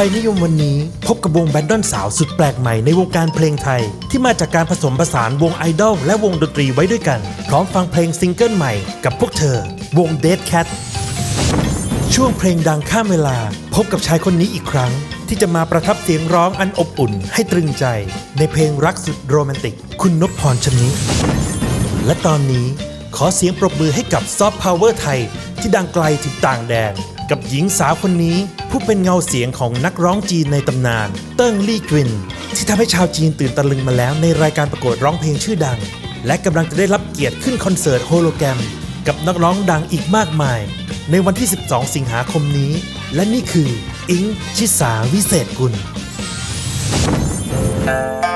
ชัยนิยมวันนี้พบกับวงแบนดอนสาวสุดแปลกใหม่ในวงการเพลงไทย ที่มาจากการผสมผสานวงไอดอลและวงดนตรีไว้ด้วยกัน พร้อมฟังเพลงซิงเกิลใหม่กับพวกเธอ วง Dead Cat ช่วงเพลงดังข้ามเวลา พบกับชายคนนี้อีกครั้ง ที่จะมาประทับเสียงร้องอันอบอุ่นให้ตรึงใจ ในเพลงรักสุดโรแมนติก คุณนพพรชนิและตอนนี้ขอเสียงปรบมือให้กับซอฟต์พาวเวอร์ไทย ที่ดังไกลถึงต่างแดน กับหญิงสาวคนนี้ผู้เป็นเงาเสียงของนักร้องจีนในตำนาน เติ้งลี่กวิน ที่ทำให้ชาวจีนตื่นตะลึงมาแล้วในรายการประกวดร้องเพลงชื่อดัง และกำลังจะได้รับเกียรติขึ้นคอนเสิร์ตโฮโลแกรม กับนักร้องดังอีกมากมาย ในวันที่ 12 สิงหาคมนี้ และนี่คือ อิงชิสาวิเศษกุล我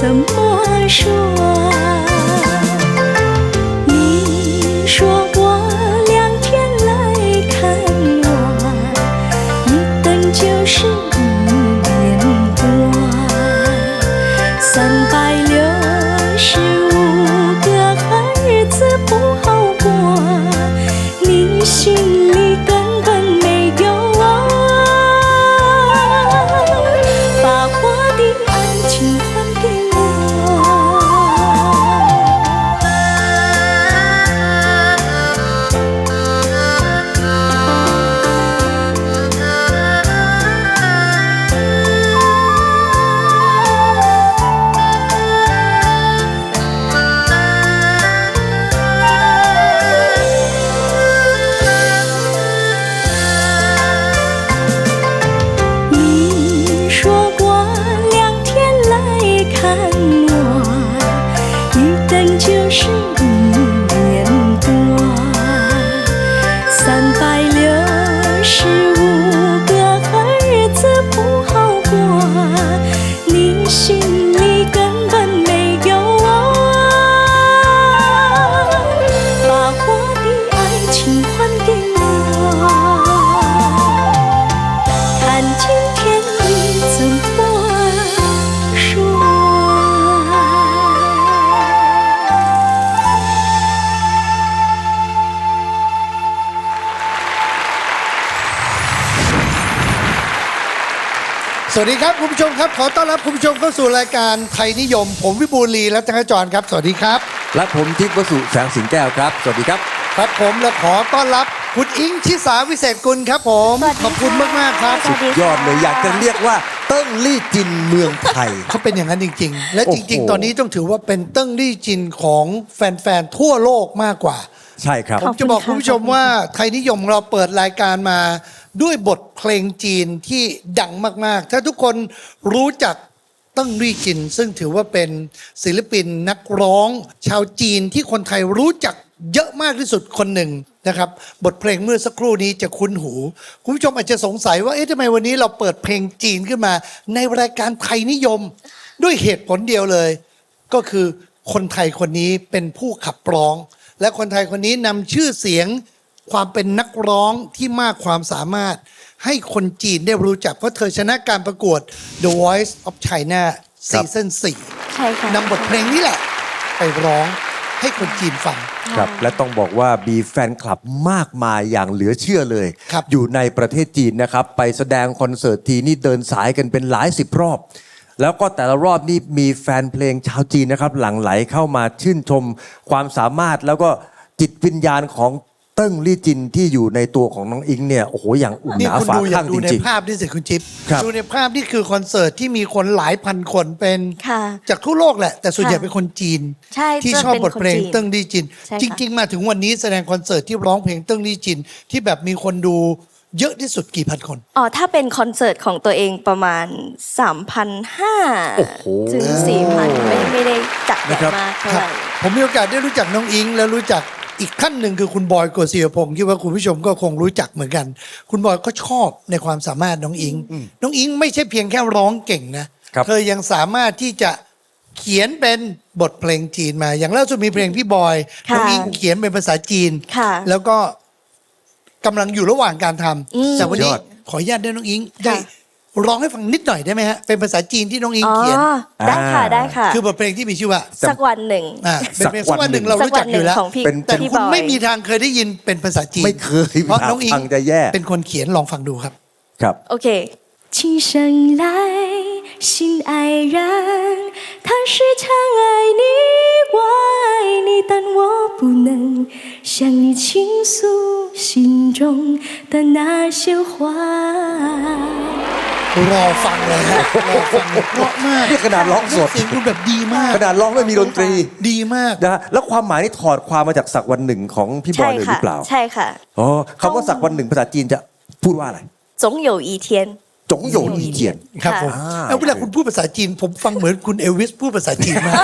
怎么说？ วัสดีครับคุณผู้ชมครับขอต้อนรับคุณผู้ชมเข้าสู่รายการไทยนิยม ผมวิบูลย์ลีและจังกรจรครับ สวัสดีครับ และผมทิพย์วสุแสงสิงแก้วครับ สวัสดีครับ ครับผมและขอต้อนรับคุณอิงชิสาวิเศษกุลครับผมสวัสดีขอบคุณมากมากๆครับสวัส ดียอดเลยอยากจะเรียกว่าเติ้งลี่จินเมืองไทย เขาเป็นอย่างนั้นจริง ๆ และโอ้จโหริงๆตอนนี้ต้องถือว่าเป็นเติ้งลี่จินของแฟนๆทั่วโลกมากกว่า ใช่ครับ ผมจะบอกคุณผู้ชมว่าไทยนิยมเราเปิดรายการมา ด้วยบทเพลงจีนที่ดังมาก ๆ ถ้าทุกคนรู้จักติ้งรี่จิน ซึ่งถือว่าเป็นศิลปินนักร้อง ชาวจีนที่คนไทยรู้จักเยอะมากที่สุดคนหนึ่งนะครับ บทเพลงเมื่อสักครู่นี้จะคุ้นหู คุณผู้ชมอาจจะสงสัยว่าเอ๊ะทำไมวันนี้เราเปิดเพลงจีนขึ้นมา ในรายการไทยนิยม ด้วยเหตุผลเดียวเลย ก็คือคนไทยคนนี้เป็นผู้ขับร้อง และคนไทยคนนี้นำชื่อเสียง ความเป็นนักร้องที่มากความสามารถ ให้คนจีนได้รู้จักเพราะเธอชนะการประกวด The Voice of China ซีซั่นใช่ค่ะ4นำบทเพลงนี้แหละ ไปร้องให้คนจีนฟัง ครับ และต้องบอกว่ามีแฟนคลับมากมายอย่างเหลือเชื่อเลย ครับ อยู่ในประเทศจีนนะครับ ไปแสดงคอนเสิร์ตทีนี่เดินสายกันเป็นหลายสิบรอบ แล้วก็แต่ละรอบนี่มีแฟนเพลงชาวจีนนะครับ หลั่งไหลเข้ามาชื่นชมความสามารถแล้วก็จิตวิญญาณของ เติ้งลี่จินที่อยู่ในตัวของน้องอิงเนี่ยโอ้โหอย่างอุ่นหนี่นาคุณฝาดูอข้าย่างงดูจในริง ภาพนี่สิคุณจิ๊บครับ ดูในภาพนี่คือคอนเสิร์ตที่มีคนหลายพันคนเป็นค่ะจากทั่วโลกแหละ แต่ส่วนใหญ่ค่ะเป็นคนจีน ใช่ที่จะชอบเป็นบทเพลงคนจีนเติ้งลี่จิน ใช่ค่ะ จริง ๆ มาถึงวันนี้แสดงคอนเสิร์ตที่ร้องเพลงเติ้งลี่จิน ที่แบบมีคนดูเยอะที่สุดกี่พันคน อ๋อถ้าเป็นคอนเสิร์ตของตัวเองประมาณ3,500โอ้โหถึง4,000ไม่ไม่ได้จัดใหญ่มากเท่าไหร่ ผมมีโอกาสได้รู้จักน้องอิง และรู้จัก อีกขั้นหนึ่งคือคุณบอยโกศิยพงศ์ที่ว่าคุณผู้ชมก็คงรู้จักเหมือนกัน คุณบอยก็ชอบในความสามารถน้องอิง น้องอิงไม่ใช่เพียงแค่ร้องเก่งนะครับเธอยังสามารถที่จะเขียนเป็นบทเพลงจีนมา อย่างล่าสุดมีเพลงพี่บอยค่ะน้องอิงเขียนเป็นภาษาจีนค่ะแล้วก็กำลังอยู่ระหว่างการทำอืมแต่วันนี้สุดยอดขออนุญาตได้น้องอิงได้ค่ะ ร้องให้ฟังนิดหน่อยได้ไหมฮะเป็นภาษาจีนที่น้องอิง อ๋อ เขียน ได้ค่ะ ได้ค่ะ คือบทเพลงที่มีชื่อว่า สักวันหนึ่ง อ่าเป็นเพลง สั สั ก ก วั วัน น ห ห นึ่ นึ่ ง งเรา สัก รู้ วั จั น ก ห อ นึ่ง ยู่แล้ว ของพี่ เป็น แต่ พี่ คุณ บอย ไม่มีทางเคยได้ยินเป็นภาษาจีน ไม่เคย เพราะน้องอิง ฟังจะแย่ เป็นคนเขียนลองฟังดูครับ ครับ โอเค今生来，心爱人，他是常爱你，我爱你，但我不能向你倾诉心中的那些话。 รอฟังเลยฮะรอฟังเลยเพราะมาก นี่ขนาดร้องสด เสียงคุณแบบดีมาก ขนาดร้องไม่มีดนตรี ดีมาก นะฮะแล้วความหมายนี่ถอดความมาจากสักวันหนึ่งของพี่บอ ใช่ ยเลยห ค่ะ รือเปล่า ใช่ค่ะ อ๋อคำว่าสักวันหนึ่งภาษาจีนจะพูดว่าอะไร 总有一天 จงโหยอีเทียน ครับค่ะผมอ่าแล้วเวลาคุณพูดภาษาจีน ผมฟังเหมือนคุณเอลวิสพูดภาษาจีนมาก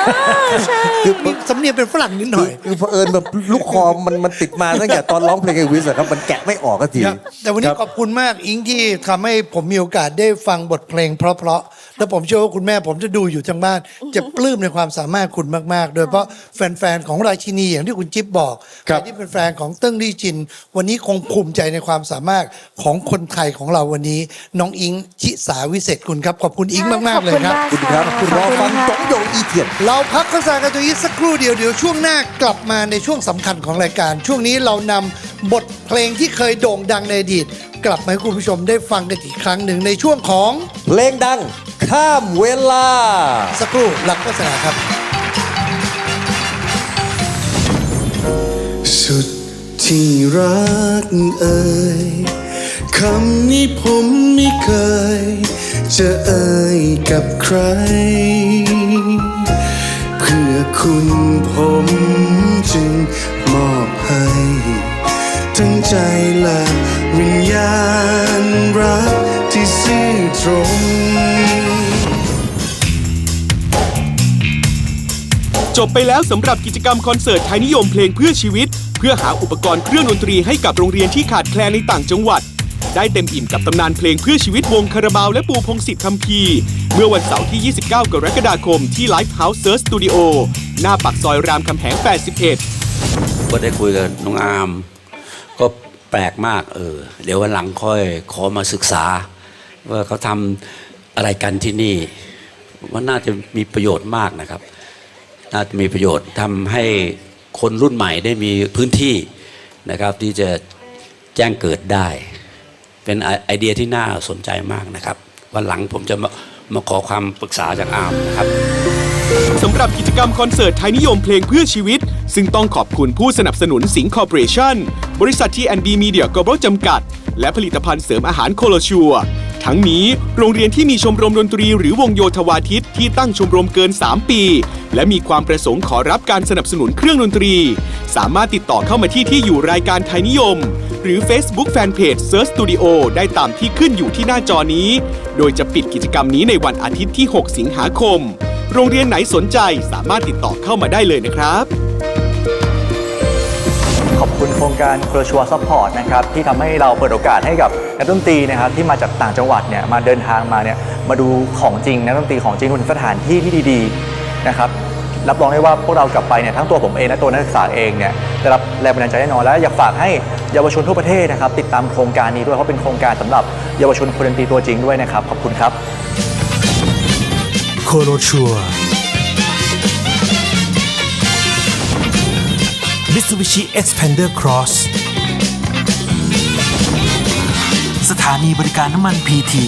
คือมีสำเนียงเป็นฝรั่งนิดหน่อย คือเผอิญแบบลูกคอมันมันติดมาตั้งแต่ตอนร้องเพลงเอวิสอะครับ มันแกะไม่ออกก็ทีครับแต่วันนี้ครับ ขอบคุณมากอิงที่ทำให้ผมมีโอกาสได้ฟังบทเพลงเพราะๆแล้วผมเชื่อว่าคุณแม่ผมจะดูอยู่ทางบ้าน จะปลื้มในความสามารถคุณมากๆ โดยเฉพาะแฟนๆของราชินีอย่างที่คุณจิ๊บบอกครัใครบที่เป็นแฟนของเติ้งลี่จิน วันนี้คงภูมิใจในความสามารถของคนไทยของเราวันนี้ น้องอิงชิสาวิเศษคุณครับขอบคุณอิงมากๆเลยครับ ขอบคุณครับะคุณรอฟังขจอบงคุณโหยค่ะอีเทียน เราพักโฆษณากันตัวนี้สักครู่เดียวเดี๋ยวช่วงหน้ากลับมาในช่วงสำคัญของรายการ ช่วงนี้เรานำบทเพลงที่เคยโด่งดังในอดีต กลับมาให้คุณผู้ชมได้ฟังกันอีกครั้งหนึ่งในช่วงของเพลงดัง ข้ามเวลา สักครู่หลังโฆษณาครับ สุดที่รักเอ่ยคำนี้ผมไม่เคย จะเอ่ยกับใครเพื่ อคุณผมจึงมอบให้ ทั้งใจและวิญญาณรักที่ซื่อตรงจบไปแล้วสำหรับกิจกรรมคอนเสิร์ตไทยนิยมเพลงเพื่อชีวิต เพื่อหาอุปกรณ์เครื่องดนตรีให้กับโรงเรียนที่ขาดแคลนในต่างจังหวัด ได้เต็มอิ่มกับตำนานเพลงเพื่อชีวิตวงคาราบาวและปูพงศิษฐ์คำพีเมื่อวันเสาร์ที่ 29 กรกฎาคมที่ Live House Search Studio หน้าปากซอยรามคำแหง 81 ก็ได้คุยกับน้องอาร์มก็แปลกมากเออ เดี๋ยววันหลังค่อยขอมาศึกษา ว่าเขาทำอะไรกันที่นี่ว่าน่าจะมีประโยชน์มากนะครับ น่าจะมีประโยชน์ทำให้คนรุ่นใหม่ได้มีพื้นที่นะครับ ที่จะแจ้งเกิดได้ เป็นไอเดียที่น่าสนใจมากนะครับ วันหลังผมจะมามาขอความปรึกษาจากอาร์มนะครับสำหรับกิจกรรมคอนเสิร์ตไทยนิยมเพลงเพื่อชีวิต ซึ่งต้องขอบคุณผู้สนับสนุนสิงคอร์ปอเรชั่นบริษัทที่แอนดีมีเดียกอบจำกัด และผลิตภัณฑ์เสริมอาหารโคโลชัว ทั้งนี้โรงเรียนที่มีชมรมดนตรีหรือวงโยธวาทิตที่ตั้งชมรมเกิน 3 ปี และมีความประสงค์ขอรับการสนับสนุนเครื่องดนตรี สามารถติดต่อเข้ามาที่ที่อยู่รายการไทยนิยม หรือ Facebook Fanpage Search Studio ได้ตามที่ขึ้นอยู่ที่หน้าจอนี้ โดยจะปิดกิจกรรมนี้ในวันอาทิตย์ที่ 6 สิงหาคม โรงเรียนไหนสนใจสามารถติดต่อเข้ามาได้เลยนะครับขอบคุณ ครงการครัวชัวซัพพอร์ตนะครับที่ทำให้เราเปิดโอกาสให้กับนักดนตรีนะครับที่มาจากต่างจังหวัดเนี่ยมาเดินทางมาเนี่ยมาดูของจริงนักดนตรีของจริงบนสถานที่ที่ดีๆนะครับรับรองได้ว่าพวกเรากลับไปเนี่ยทั้งตัวผมเองและตัวนักศึกษาเองเนี่ยได้รับแรงบันดาลใจแน่นอนและอยากฝากให้เยาวชนทั่วประเทศนะครับ ติดตามโครงการนี้ด้วยเพราะเป็นโครงการสำหรับเยาวชนคนดนตรีตัวจริงด้วยนะครับขอบคุณครับโคโรชัว Mitsubishi Xpander Cross สถานีบริการน้ำมันพีที